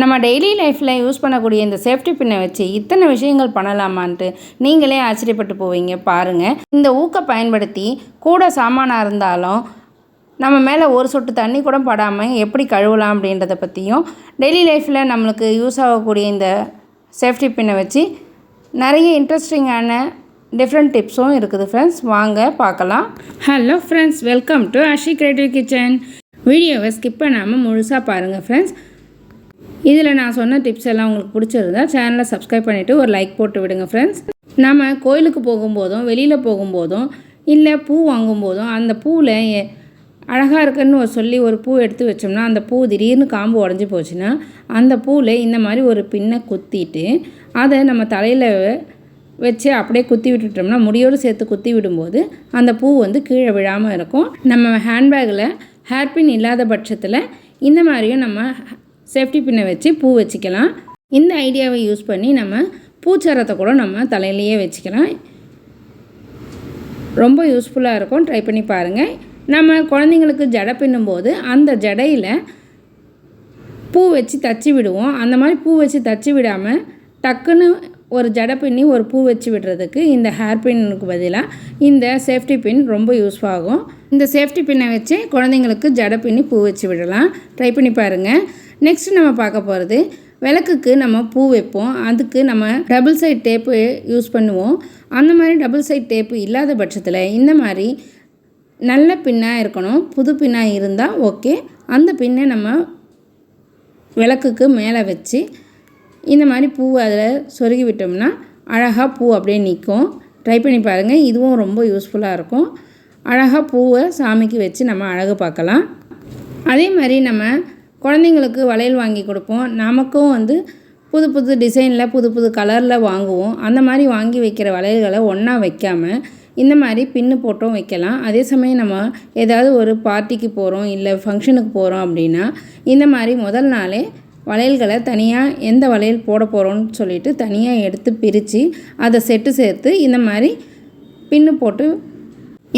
நம்ம டெய்லி லைஃப்பில் யூஸ் பண்ணக்கூடிய இந்த சேஃப்டி பின்னை வச்சு இத்தனை விஷயங்கள் பண்ணலாமான்ட்டு நீங்களே ஆச்சரியப்பட்டு போவீங்க பாருங்கள் இந்த ஊக்க பயன்படுத்தி கூட சாமானாக இருந்தாலும் நம்ம மேலே ஒரு சொட்டு தண்ணி கூட படாமல் எப்படி கழுவலாம் அப்படின்றத பற்றியும் டெய்லி லைஃப்பில் நம்மளுக்கு யூஸ் ஆகக்கூடிய இந்த சேஃப்டி பின்னை வச்சு நிறைய இன்ட்ரெஸ்டிங்கான டிஃப்ரெண்ட் டிப்ஸும் இருக்குது ஃப்ரெண்ட்ஸ் வாங்க பார்க்கலாம். Hello friends welcome to Ashi creative kitchen வீடியோவை ஸ்கிப் பண்ணாமல் முழுசாக பாருங்கள் ஃப்ரெண்ட்ஸ் இதில் நான் சொன்ன டிப்ஸ் எல்லாம் உங்களுக்கு பிடிச்சிருந்தா சேனலை சப்ஸ்கிரைப் பண்ணிவிட்டு ஒரு லைக் போட்டு விடுங்க ஃப்ரெண்ட்ஸ் நம்ம கோயிலுக்கு போகும்போதும் வெளியில் போகும்போதும் இல்லை பூ வாங்கும்போதும் அந்த பூவில் அழகாக இருக்குன்னு ஒரு சொல்லி ஒரு பூ எடுத்து வச்சோம்னா அந்த பூ திடீர்னு காம்பு உடஞ்சி போச்சுன்னா அந்த பூவில் இந்த மாதிரி ஒரு பின்னை குத்திட்டு அதை நம்ம தலையில் வச்சு அப்படியே குத்தி விட்டுட்டோம்னா முடியோடு சேர்த்து குத்தி விடும்போது அந்த பூ வந்து கீழே விழாமல் இருக்கும். நம்ம ஹேண்ட்பேக்கில் ஹேர்பின் இல்லாத பட்சத்தில் இந்த மாதிரியும் நம்ம சேஃப்டி பின்னை வச்சு பூ வச்சுக்கலாம். இந்த ஐடியாவை யூஸ் பண்ணி நம்ம பூச்சரத்தை கூட நம்ம தலையிலேயே வச்சுக்கலாம். ரொம்ப யூஸ்ஃபுல்லாக இருக்கும். ட்ரை பண்ணி பாருங்கள் நம்ம குழந்தைங்களுக்கு ஜடை பின்னும்போது அந்த ஜடையில் பூ வச்சு தச்சு விடுவோம். அந்த மாதிரி பூ வச்சு தச்சு விடாமல் டக்குன்னு ஒரு ஜடை பின்னி ஒரு பூ வச்சு விடுறதுக்கு இந்த ஹேர் பின்னுக்கு பதிலாக இந்த சேஃப்டி பின் ரொம்ப யூஸ் ஆகும். இந்த சேஃப்டி பின்னை வச்சு குழந்தைங்களுக்கு ஜடை பின்னி பூ வச்சு விடலாம். ட்ரை பண்ணி பாருங்கள் நெக்ஸ்ட் நம்ம பார்க்க போகிறது விளக்குக்கு நம்ம பூ வைப்போம். அதுக்கு நம்ம டபுள் சைட் டேப்பு யூஸ் பண்ணுவோம். அந்த மாதிரி டபுள் சைட் டேப்பு இல்லாத பட்சத்தில் இந்த மாதிரி நல்ல பின்னாக இருக்கணும். புது பின்னாக இருந்தால் ஓகே அந்த பின்னை நம்ம விளக்குக்கு மேலே வச்சு இந்த மாதிரி பூவை அதில் சொருகி விட்டோம்னா அழகாக பூ அப்படியே நிற்கும் ட்ரை பண்ணி பாருங்கள் இதுவும் ரொம்ப யூஸ்ஃபுல்லாக இருக்கும். அழகாக பூவை சாமிக்கு வச்சு நம்ம அழகு பார்க்கலாம். அதே மாதிரி நம்ம குழந்தைங்களுக்கு வளையல் வாங்கி கொடுப்போம். நமக்கும் வந்து புது புது டிசைனில் புது புது கலரில் வாங்குவோம். அந்த மாதிரி வாங்கி வைக்கிற வளையல்களை ஒன்றா வைக்காமல் இந்த மாதிரி பின்னு போட்டும் வைக்கலாம். அதே சமயம் நம்ம ஏதாவது ஒரு பார்ட்டிக்கு போகிறோம் இல்லை ஃபங்க்ஷனுக்கு போகிறோம் அப்படின்னா இந்த மாதிரி முதல் நாளே வளையல்களை தனியாக எந்த வளையல் போட போகிறோம்னு சொல்லிட்டு தனியாக எடுத்து பிரித்து அதை செட்டு சேர்த்து இந்த மாதிரி பின்னு போட்டு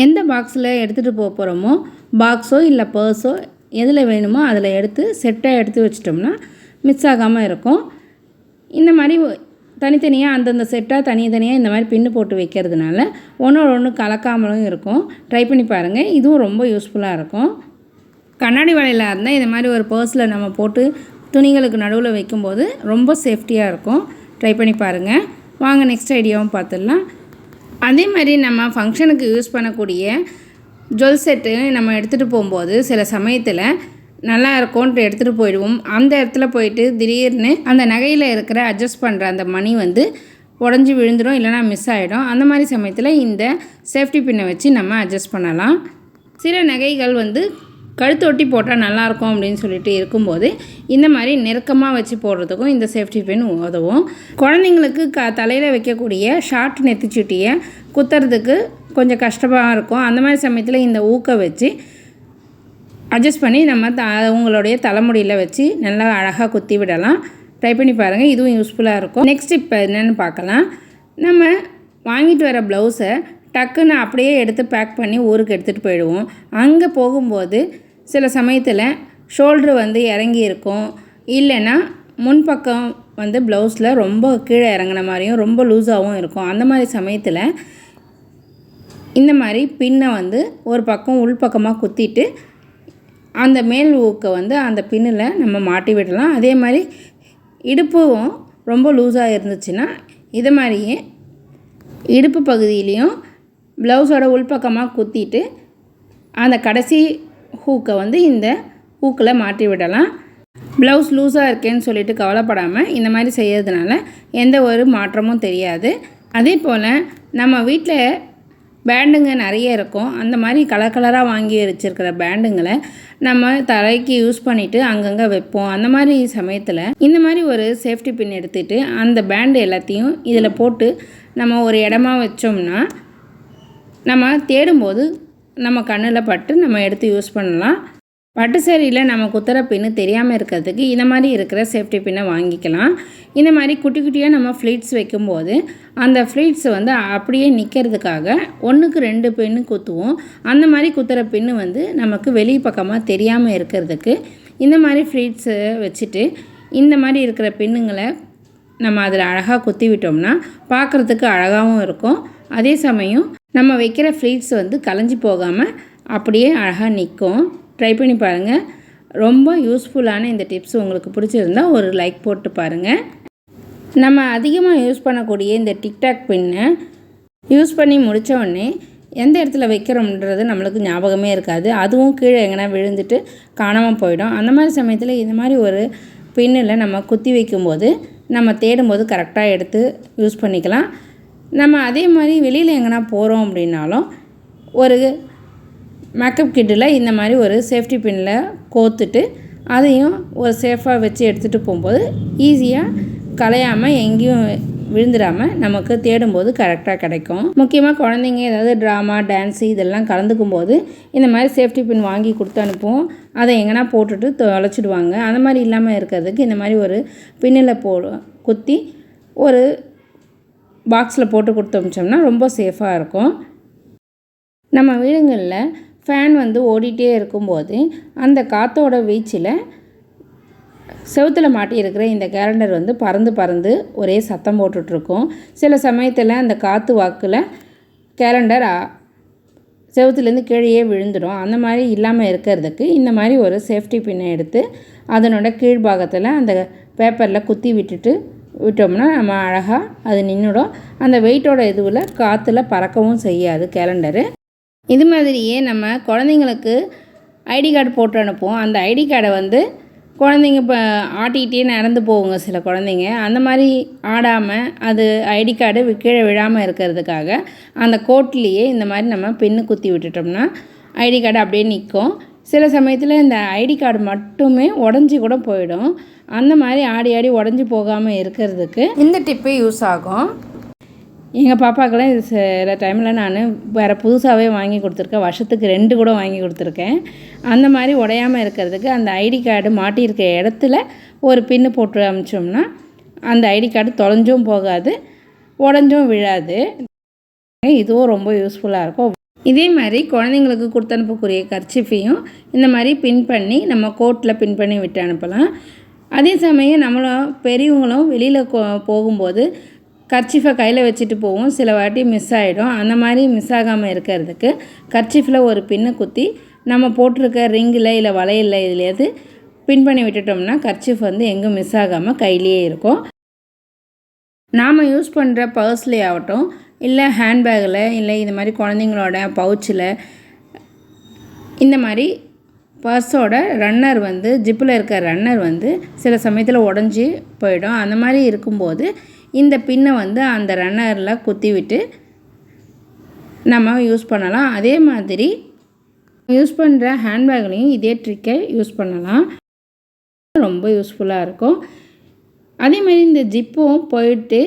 எந்த பாக்ஸில் எடுத்துகிட்டு போக போகிறோமோ பாக்ஸோ இல்லை பர்ஸோ எதில் வேணுமோ அதில் எடுத்து செட்டாக எடுத்து வச்சிட்டோம்னா மிஸ் ஆகாமல் இருக்கும். இந்த மாதிரி தனித்தனியாக அந்தந்த செட்டாக தனித்தனியாக இந்த மாதிரி பின்னு போட்டு வைக்கிறதுனால ஒன்றோட ஒன்று கலக்காமலும் இருக்கும். ட்ரை பண்ணி பாருங்கள் இதுவும் ரொம்ப யூஸ்ஃபுல்லாக இருக்கும். கண்ணாடி வலையில் இருந்தால் இந்த மாதிரி ஒரு பர்ஸில் நம்ம போட்டு துணிகளுக்கு நடுவில் வைக்கும்போது ரொம்ப சேஃப்டியாக இருக்கும். ட்ரை பண்ணி பாருங்கள் வாங்க நெக்ஸ்ட் ஐடியாவும் பார்த்துடலாம். அதே மாதிரி நம்ம ஃபங்க்ஷனுக்கு யூஸ் பண்ணக்கூடிய ஜுவல் செட்டு நம்ம எடுத்துகிட்டு போகும்போது சில சமயத்தில் நல்லா இருக்கும்ன்ட்டு எடுத்துகிட்டு போயிடுவோம். அந்த இடத்துல போயிட்டு திடீர்னு அந்த நகையில் இருக்கிற அட்ஜஸ்ட் பண்ணுற அந்த மணி வந்து உடஞ்சி விழுந்துடும் இல்லைனா மிஸ் ஆகிடும் அந்த மாதிரி சமயத்தில் இந்த சேஃப்டி பின்னை வச்சு நம்ம அட்ஜஸ்ட் பண்ணலாம். சில நகைகள் வந்து கழுத்து ஒட்டி போட்டால் நல்லாயிருக்கும் அப்படின்னு சொல்லிட்டு இருக்கும்போது இந்த மாதிரி நெருக்கமாக வச்சு போடுறதுக்கும் இந்த சேஃப்டி பின் உதவும். குழந்தைங்களுக்கு க தலையில் வைக்கக்கூடிய ஷார்ட் நெத்திச்சுட்டியை குத்துறதுக்கு கொஞ்சம் கஷ்டமாக இருக்கும். அந்த மாதிரி சமயத்தில் இந்த ஊக்க வச்சு அட்ஜஸ்ட் பண்ணி நம்ம த அவங்களுடைய தலைமுடியில் வச்சு நல்லா அழகாக குத்தி விடலாம். ட்ரை பண்ணி பாருங்கள் இதுவும் யூஸ்ஃபுல்லாக இருக்கும். நெக்ஸ்ட் இப்போ என்னென்னு பார்க்கலாம். நம்ம வாங்கிட்டு வர ப்ளவுஸை டக்குன்னு அப்படியே எடுத்து பேக் பண்ணி ஊருக்கு எடுத்துகிட்டு போயிடுவோம். அங்கே போகும்போது சில சமயத்தில் ஷோல்ட்ரு வந்து இறங்கி இருக்கும் இல்லைன்னா முன்பக்கம் வந்து ப்ளவுஸில் ரொம்ப கீழே இறங்கின மாதிரியும் ரொம்ப லூஸாகவும் இருக்கும். அந்த மாதிரி சமயத்தில் இந்த மாதிரி பின்னை வந்து ஒரு பக்கம் உள்பக்கமாக குத்திட்டு அந்த மேல் ஊக்கை வந்து அந்த பின்னில் நம்ம மாட்டி விடலாம். அதே மாதிரி இடுப்பும் ரொம்ப லூஸாக இருந்துச்சுன்னா இது மாதிரியே இடுப்பு பகுதியிலையும் ப்ளவுஸோட உள்பக்கமாக குத்திட்டு அந்த கடைசி ஹூக்கை வந்து இந்த ஹூக்கில் மாட்டி விடலாம். ப்ளவுஸ் லூஸாக இருக்கேன்னு சொல்லிட்டு கவலைப்படாமல் இந்த மாதிரி செய்கிறதுனால எந்த ஒரு மாற்றமும் தெரியாது. அதே போல் நம்ம வீட்டில் பேண்டுங்க நிறைய இருக்கும். அந்த மாதிரி கலர் கலராக வாங்கி வச்சுருக்கிற பேண்டுங்களை நம்ம தலைக்கு யூஸ் பண்ணிவிட்டு அங்கங்கே வைப்போம். அந்த மாதிரி சமயத்தில் இந்த மாதிரி ஒரு சேஃப்டி பின் எடுத்துகிட்டு அந்த பேண்டு எல்லாத்தையும் இதில் போட்டு நம்ம ஒரு இடமா வச்சோம்னா நம்ம தேடும்போது நம்ம கண்ணில் பட்டு நம்ம எடுத்து யூஸ் பண்ணலாம். பட்டு சேரீயில் நம்ம குத்துற பின்னு தெரியாமல் இருக்கிறதுக்கு இந்த மாதிரி இருக்கிற சேஃப்டி பின்னை வாங்கிக்கலாம். இந்த மாதிரி குட்டி குட்டியாக நம்ம ஃப்ளீட்ஸ் வைக்கும்போது அந்த ஃப்ளீட்ஸ் வந்து அப்படியே நிற்கிறதுக்காக ஒன்றுக்கு ரெண்டு பின்னு குத்துவோம். அந்த மாதிரி குத்துற பின்னு வந்து நமக்கு வெளி பக்கமாக தெரியாமல் இருக்கிறதுக்கு இந்த மாதிரி ஃப்ளீட்ஸை வச்சுட்டு இந்த மாதிரி இருக்கிற பின்னுங்களை நம்ம அதில் அழகாக குத்தி விட்டோம்னா பார்க்குறதுக்கு அழகாகவும் இருக்கும். அதே சமயம் நம்ம வைக்கிற ஃப்ளீட்ஸ் வந்து கலைஞ்சி போகாமல் அப்படியே அழகாக நிற்கும் ட்ரை பண்ணி பாருங்கள் ரொம்ப யூஸ்ஃபுல்லான இந்த டிப்ஸ் உங்களுக்கு பிடிச்சிருந்தா ஒரு லைக் போட்டு பாருங்கள் நம்ம அதிகமாக யூஸ் பண்ணக்கூடிய இந்த டிக்டாக் பின்னை யூஸ் பண்ணி முடித்தோடனே எந்த இடத்துல வைக்கிறோம்ன்றது நம்மளுக்கு ஞாபகமே இருக்காது. அதுவும் கீழே எங்கன்னா விழுந்துட்டு காணாமல் போயிடும். அந்த மாதிரி சமயத்தில் இந்த மாதிரி ஒரு பின்னில் நம்ம குத்தி வைக்கும்போது நம்ம தேடும்போது கரெக்டாக எடுத்து யூஸ் பண்ணிக்கலாம். நம்ம அதே மாதிரி வெளியில் எங்கன்னா போகிறோம் அப்படின்னாலும் ஒரு மேக்கப் கிட்டில் இந்த மாதிரி ஒரு சேஃப்டி பின்னில் கோத்துட்டு அதையும் ஒரு சேஃபாக வச்சு எடுத்துகிட்டு போகும்போது ஈஸியாக கலையாமல் எங்கேயும் விழுந்துடாமல் நமக்கு தேடும்போது கரெக்டாக கிடைக்கும். முக்கியமாக குழந்தைங்க ஏதாவது ட்ராமா டான்ஸு இதெல்லாம் கலந்துக்கும் போது இந்த மாதிரி சேஃப்டி பின் வாங்கி கொடுத்து அனுப்புவோம். அதை எங்கன்னா போட்டுட்டு தொலைச்சிடுவாங்க. அந்த மாதிரி இல்லாமல் இருக்கிறதுக்கு இந்த மாதிரி ஒரு பின்னில் போ குத்தி ஒரு பாக்ஸில் போட்டு கொடுத்து அமிச்சோம்னா ரொம்ப சேஃபாக இருக்கும். நம்ம வீடுங்களில் ஃபேன் வந்து ஓடிட்டே இருக்கும்போது அந்த காற்றோட வீச்சில் செவுத்தில் மாட்டியிருக்கிற இந்த கேலண்டர் வந்து பறந்து பறந்து ஒரே சத்தம் போட்டுட்ருக்கோம். சில சமயத்தில் அந்த காற்று வாக்கில் கேலண்டர் செவுத்துலேருந்து கீழேயே விழுந்துடும். அந்த மாதிரி இல்லாமல் இருக்கிறதுக்கு இந்த மாதிரி ஒரு சேஃப்டி பின்னை எடுத்து அதனோட கீழ்பாகத்தில் அந்த பேப்பரில் குத்தி விட்டுட்டு விட்டோம்னா நம்ம அழகாக அது நின்றுடும் அந்த வெயிட்டோட இதுவில் காற்றுல பறக்கவும் செய்யாது கேலண்டரு இது மாதிரியே நம்ம குழந்தைங்களுக்கு ஐடி கார்டு போட்டு அனுப்புவோம். அந்த ஐடி கார்டை வந்து குழந்தைங்க இப்போ ஆட்டிக்கிட்டே நடந்து போகுங்க சில குழந்தைங்க. அந்த மாதிரி ஆடாமல் அது ஐடி கார்டு கீழே விழாமல் இருக்கிறதுக்காக அந்த கோட்லேயே இந்த மாதிரி நம்ம பின்னு குத்தி விட்டுட்டோம்னா ஐடி கார்டு அப்படியே நிற்கும் சில சமயத்தில் இந்த ஐடி கார்டு மட்டுமே உடஞ்சி கூட போயிடும். அந்த மாதிரி ஆடி ஆடி உடஞ்சி போகாமல் இருக்கிறதுக்கு இந்த டிப்பு யூஸ் ஆகும். எங்கள் பாப்பாக்கெல்லாம் இது சில டைமில் நான் வேறு புதுசாகவே வாங்கி கொடுத்துருக்கேன். வருஷத்துக்கு ரெண்டு கூட வாங்கி கொடுத்துருக்கேன். அந்த மாதிரி உடையாமல் இருக்கிறதுக்கு அந்த ஐடி கார்டு மாட்டியிருக்க இடத்துல ஒரு பின்னு போட்டு அமிச்சோம்னா அந்த ஐடி கார்டு தொலைஞ்சும் போகாது உடஞ்சும் விழாது. இதுவும் ரொம்ப யூஸ்ஃபுல்லாக இருக்கும். இதே மாதிரி குழந்தைங்களுக்கு கொடுத்து அனுப்பக்கூடிய கர்ச்சிஃபையும் இந்த மாதிரி பின் பண்ணி நம்ம கோட்டில் பின் பண்ணி விட்டு அனுப்பலாம். அதே சமயம் நம்மளும் பெரியவங்களும் வெளியில் போகும்போது கர்ச்சிஃபை கையில் வச்சுட்டு போவோம் சில வாட்டி மிஸ் ஆகிடும் அந்த மாதிரி மிஸ் ஆகாமல் இருக்கிறதுக்கு கர்ச்சிஃபில் ஒரு பின்னை குத்தி நம்ம போட்டிருக்க ரிங்கில் இல்லை வளையலில் இதுலேயாவது பின் பண்ணி விட்டுட்டோம்னா கர்ச்சிஃப் வந்து எங்கே மிஸ் ஆகாமல் கையிலேயே இருக்கும். நாம் யூஸ் பண்ணுற பர்ஸ்லேயே ஆகட்டும் இல்லை ஹேண்ட்பேக்கில் இல்லை இந்த மாதிரி குழந்தைங்களோட பவுச்சில் இந்த மாதிரி பர்ஸோட ரன்னர் வந்து ஜிப்பில் இருக்க ரன்னர் வந்து சில சமயத்தில் உடஞ்சி போயிடும். அந்த மாதிரி இருக்கும்போது இந்த பின்னை வந்து அந்த ரன்னரில் குத்தி விட்டு நம்ம யூஸ் பண்ணலாம். அதே மாதிரி யூஸ் பண்ணுற ஹேண்ட்பேக்லேயும் இதே ட்ரிக்கை யூஸ் பண்ணலாம். ரொம்ப யூஸ்ஃபுல்லாக இருக்கும். அதே மாதிரி இந்த ஜிப்பும் போயிட்டு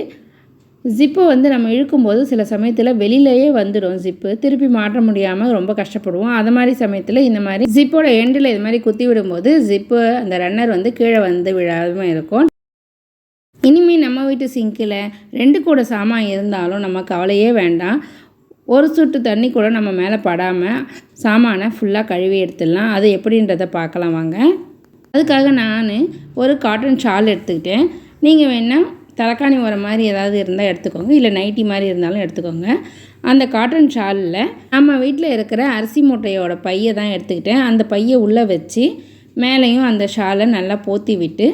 ஜிப்பை வந்து நம்ம இழுக்கும்போது சில சமயத்தில் வெளியிலேயே வந்துடும் ஜிப்பு திருப்பி மாற்ற முடியாமல் ரொம்ப கஷ்டப்படுவோம். அது மாதிரி சமயத்தில் இந்த மாதிரி ஜிப்போட எண்டில் இது மாதிரி குத்தி விடும்போது ஜிப்பு அந்த ரன்னர் வந்து கீழே வந்து விழாமல் இருக்கும். இனிமேல் நம்ம வீட்டு சிங்கில் ரெண்டு கூட சாமான் இருந்தாலும் நம்ம கவலையே வேண்டாம். ஒரு சுட்டு தண்ணி கூட நம்ம மேலே படாமல் சாமானை ஃபுல்லாக கழுவி எடுத்துடலாம். அது எப்படின்றத பார்க்கலாம் வாங்க. அதுக்காக நான் ஒரு காட்டன் ஷால் எடுத்துக்கிட்டேன். நீங்கள் வேணால் தலைக்காணி ஓரம் மாதிரி ஏதாவது இருந்தால் எடுத்துக்கோங்க. இல்லை நைட்டி மாதிரி இருந்தாலும் எடுத்துக்கோங்க. அந்த காட்டன் ஷாலில் நம்ம வீட்டில் இருக்கிற அரிசி மூட்டையோட பையை தான் எடுத்துக்கிட்டேன். அந்த பையை உள்ளே வச்சு மேலேயும் அந்த ஷாலை நல்லா போத்தி விட்டு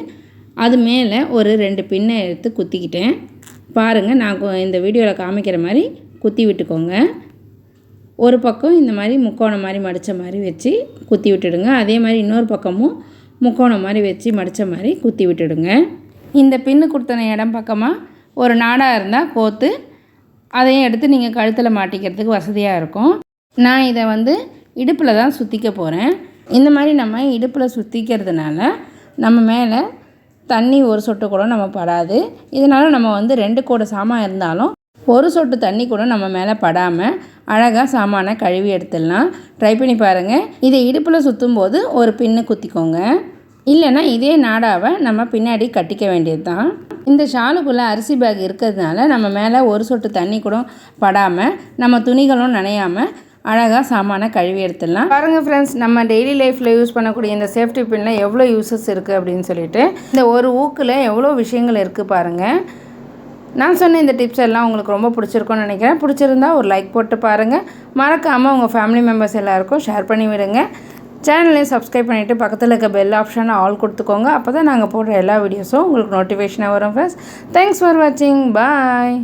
அது மேலே ஒரு ரெண்டு பின்னை எடுத்து குத்திக்கிட்டேன். பாருங்கள் நான் இந்த வீடியோவில் காமிக்கிற மாதிரி குத்தி விட்டுக்கோங்க. ஒரு பக்கம் இந்த மாதிரி முக்கோணம் மாதிரி மடித்த மாதிரி வச்சு குத்தி விட்டுடுங்க. அதே மாதிரி இன்னொரு பக்கமும் முக்கோணம் மாதிரி வச்சு மடித்த மாதிரி குத்தி விட்டுடுங்க. இந்த பின்னு கொடுத்தன இடம் பக்கமாக ஒரு நாடாக இருந்தால் கோத்து அதையும் எடுத்து நீங்கள் கழுத்தில் மாட்டிக்கிறதுக்கு வசதியாக இருக்கும். நான் இதை வந்து இடுப்பில் தான் சுற்றிக்க போகிறேன் இந்த மாதிரி நம்ம இடுப்பில் சுற்றிக்கிறதுனால நம்ம மேலே தண்ணி ஒரு சொட்டு கூட நம்ம படாது. இதனால் நம்ம வந்து ரெண்டு கூட சாமான் இருந்தாலும் ஒரு சொட்டு தண்ணி கூட நம்ம மேலே படாமல் அழகாக சாமானை கழுவி எடுத்துடலாம். ட்ரை பண்ணி பாருங்கள் இதை இடுப்பில் சுற்றும் போது ஒரு பின்னு குத்திக்கோங்க. இல்லைன்னா இதே நாடாவை நம்ம பின்னாடி கட்டிக்க வேண்டியது தான் இந்த ஷாலுக்குள்ளே அரிசி பேக் இருக்கிறதுனால நம்ம மேலே ஒரு சொட்டு தண்ணி கூட படாமல் நம்ம துணிகளும் நனையாமல் அழகாக சாமானை கழுவி எடுத்துடலாம். பாருங்கள் ஃப்ரெண்ட்ஸ் நம்ம டெய்லி லைஃப்பில் யூஸ் பண்ணக்கூடிய இந்த சேஃப்டி பின்னில் எவ்வளோ யூசஸ் இருக்குது அப்படின்னு சொல்லிட்டு இந்த ஒரு ஊக்கில் எவ்வளோ விஷயங்கள் இருக்குது பாருங்கள் நான் சொன்ன இந்த டிப்ஸ் எல்லாம் உங்களுக்கு ரொம்ப பிடிச்சிருக்கும்னு நினைக்கிறேன். பிடிச்சிருந்தா ஒரு லைக் போட்டு பாருங்கள் மறக்காமல் உங்கள் ஃபேமிலி மெம்பர்ஸ் எல்லாருக்கும் ஷேர் பண்ணி விடுங்க. சேனலையும் சப்ஸ்கிரைப் பண்ணிவிட்டு பக்கத்தில் இருக்க பெல் ஆப்ஷனை ஆல் கொடுத்துக்கோங்க. அப்போ தான் நாங்கள் போடுற எல்லா வீடியோஸும் உங்களுக்கு நோட்டிஃபிகேஷனாக வரும் ஃப்ரெண்ட்ஸ் தேங்க்ஸ் ஃபார் வாட்சிங் பாய்